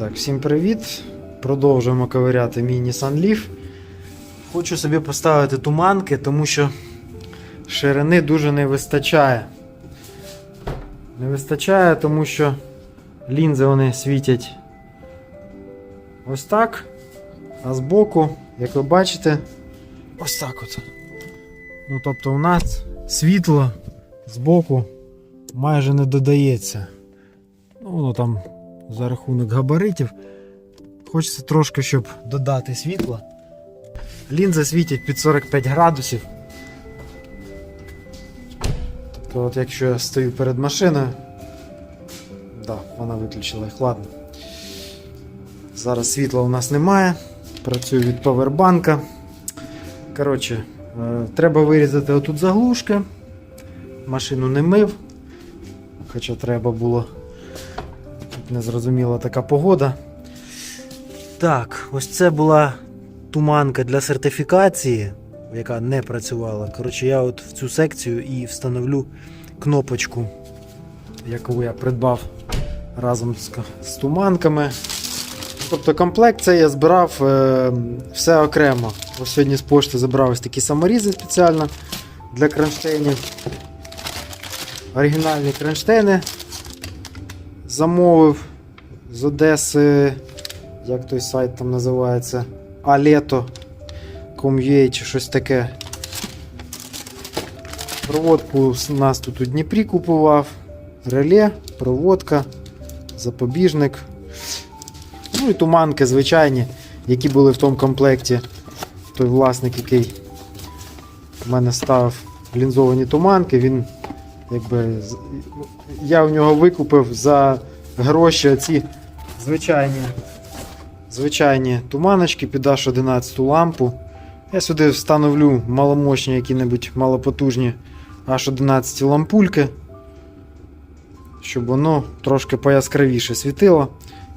Так, всім привіт. Продовжуємо ковиряти мій Nissan Leaf. Хочу собі поставити туманки, тому що ширини дуже не вистачає. Не вистачає, тому що лінзи вони світять ось так. А збоку, як ви бачите, ось так от. Ну, тобто у нас світло збоку майже не додається. Ну, воно там за рахунок габаритів. Хочеться трошки, щоб додати світла. Лінзи світять під 45 градусів. Тобто, от якщо я стою перед машиною. Да, вона виключила їх, ладно. Зараз світла у нас немає. Працюю від павербанка. Коротше, е, треба вирізати отут заглушки. Машину не мив. Хоча треба було. Незрозуміла така погода. Так, ось це була туманка для сертифікації, яка не працювала. Коротше, я от в цю секцію і встановлю кнопочку, яку я придбав разом з, з туманками. Тобто комплект цей я збирав е, все окремо. Ось сьогодні з пошти забрав ось такі саморізи спеціально для кронштейнів. Оригінальні кронштейни замовив з Одеси, як той сайт там називається, Aleto.com.ua чи щось таке. Проводку у нас тут у Дніпрі купував, реле, проводка, запобіжник. Ну і туманки звичайні, які були в тому комплекті. Той власник, який в мене ставив лінзовані туманки, він якби я у нього викупив за гроші оці звичайні, звичайні туманочки під аж 11 лампу. Я сюди встановлю маломощні, які-небудь малопотужні аж 11 лампульки, щоб воно трошки пояскравіше світило.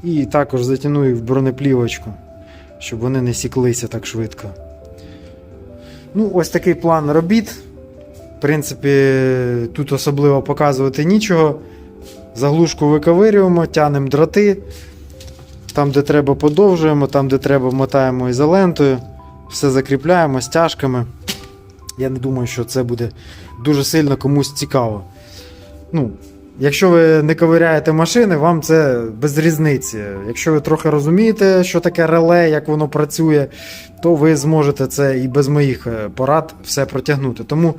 І також затягну їх в бронеплівочку, щоб вони не сіклися так швидко. Ну, ось такий план робіт. В принципі, тут особливо показувати нічого. Заглушку виковирюємо, тянемо дроти. Там, де треба, подовжуємо, там, де треба, мотаємо ізолентою. Все закріпляємо стяжками. Я не думаю, що це буде дуже сильно комусь цікаво. Ну, якщо ви не ковиряєте машини, вам це без різниці. Якщо ви трохи розумієте, що таке реле, як воно працює, то ви зможете це і без моїх е, порад все протягнути. Тому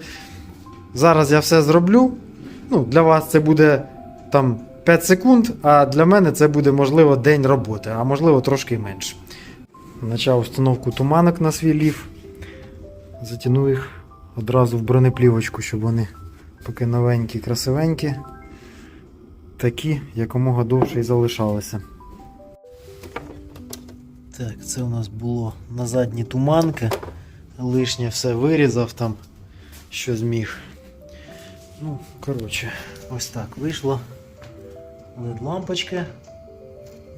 зараз я все зроблю. Ну, для вас це буде там 5 секунд, а для мене це буде, можливо, день роботи, а можливо трошки менше. Почав установку туманок на свій лів. Затягну їх одразу в бронеплівочку, щоб вони поки новенькі, красивенькі, такі якомога довше і залишалися. Так, це у нас було на задні туманки. Лишнє все вирізав там, що зміг. Ну, коротше, ось так вийшло. LED лампочки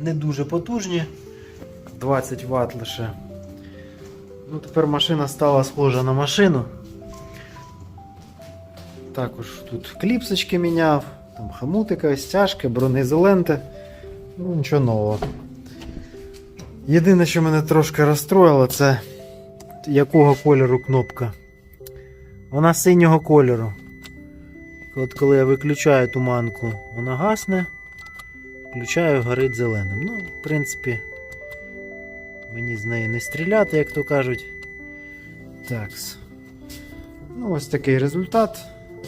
не дуже потужні, 20 Вт лише. Ну, тепер машина стала схожа на машину. Також тут кліпсочки міняв, там хамутика, стяжки, бронеізоленти. Ну, нічого нового. Єдине, що мене трошки розстроїло, це якого кольору кнопка. Вона синього кольору. От коли я виключаю туманку, вона гасне. Включаю, горить зеленим. Ну, в принципі, мені з неї не стріляти, як то кажуть. Такс. Ну, ось такий результат.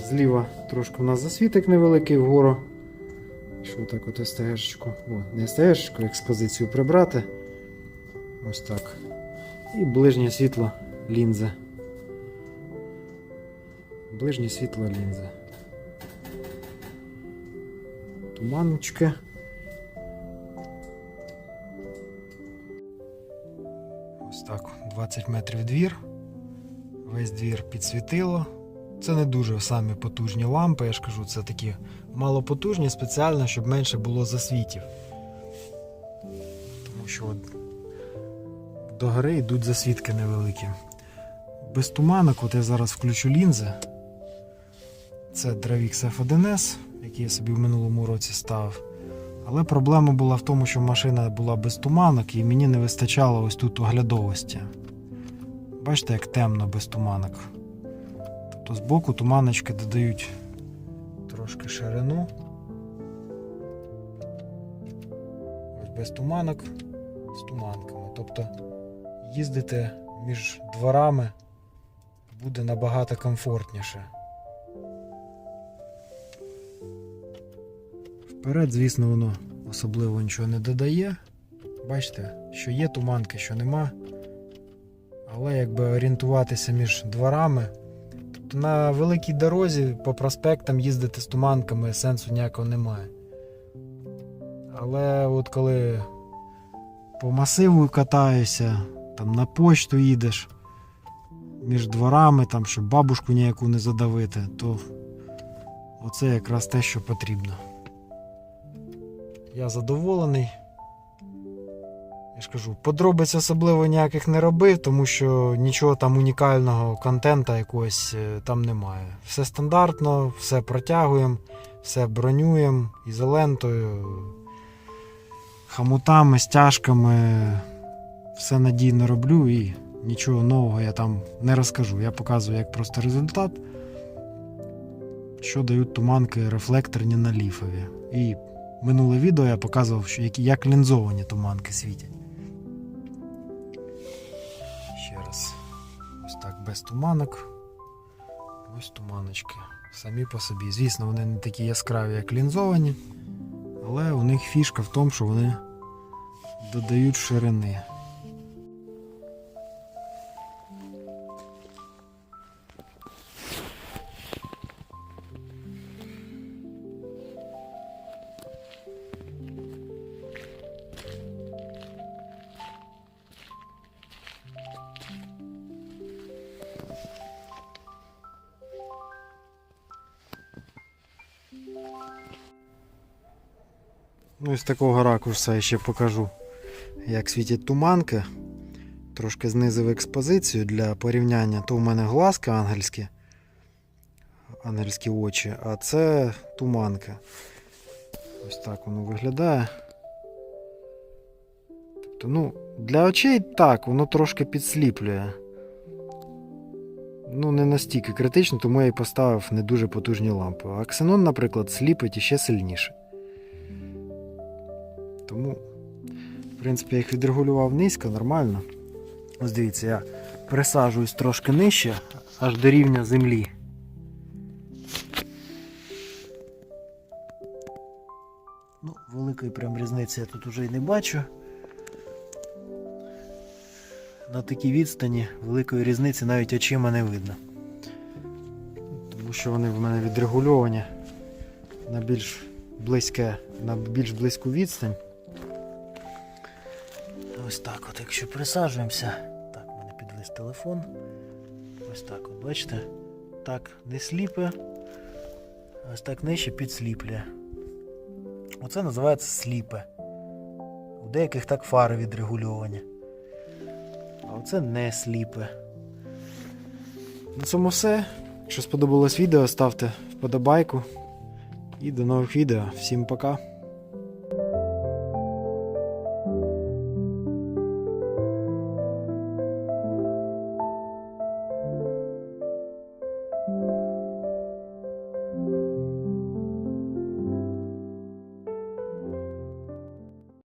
Зліва трошки у нас засвітик невеликий вгору. Що так от СТГшечку, о, не СТГшечку, експозицію прибрати. Ось так. І ближнє світло лінзи. Ближнє світло лінзи. Туманочки. Так, 20 метрів двір. Весь двір підсвітило. Це не дуже самі потужні лампи, я ж кажу, це такі малопотужні спеціально, щоб менше було засвітів. Тому що от до гори йдуть засвідки невеликі. Без туманок, от я зараз включу лінзи. Це Dravix F1S, який я собі в минулому році ставив. Але проблема була в тому, що машина була без туманок і мені не вистачало ось тут оглядовості. Бачите, як темно без туманок. Тобто збоку туманочки додають трошки ширину. Ось без туманок з туманками. Тобто їздити між дворами буде набагато комфортніше. Вперед, звісно, воно особливо нічого не додає. Бачите, що є туманки, що нема. Але якби орієнтуватися між дворами, тобто на великій дорозі по проспектам їздити з туманками сенсу ніякого немає. Але от коли по масиву катаюся, там на почту їдеш між дворами, там, щоб бабушку ніяку не задавити, то оце якраз те, що потрібно. Я задоволений. Я ж кажу, подробиць особливо ніяких не робив, тому що нічого там унікального контента якогось е, там немає. Все стандартно, все протягуємо, все бронюємо ізолентою, хамутами, стяжками. Все надійно роблю і нічого нового я там не розкажу. Я показую як просто результат, що дають туманки рефлекторні на ліфові. І минуле відео я показував, що як, лінзовані туманки світять. Ще раз. Ось так без туманок. Ось туманочки. Самі по собі. Звісно, вони не такі яскраві, як лінзовані, але у них фішка в тому, що вони додають ширини. Ну з такого ракурсу я ще покажу, як світять туманки. Трошки знизив експозицію для порівняння. То у мене глазки ангельські, ангельські очі, а це туманка. Ось так воно виглядає. Тобто, ну, для очей так, воно трошки підсліплює. Ну, не настільки критично, тому я і поставив не дуже потужні лампи. А ксенон, наприклад, сліпить іще сильніше. Тому, в принципі, я їх відрегулював низько, нормально. Ось дивіться, я присаджуюсь трошки нижче, аж до рівня землі. Ну, великої прям різниці я тут уже і не бачу. На такій відстані великої різниці навіть очима не видно. Тому що вони в мене відрегульовані на більш близьке, на більш близьку відстань. Ось так от, якщо присаджуємося. Так, в мене підвис телефон. Ось так от, бачите? Так, не сліпе. Ось так нижче підсліплює. Оце називається сліпе. У деяких так фари відрегульовані. А оце не сліпе. На цьому все. Якщо сподобалось відео, ставте вподобайку. І до нових відео. Всім пока.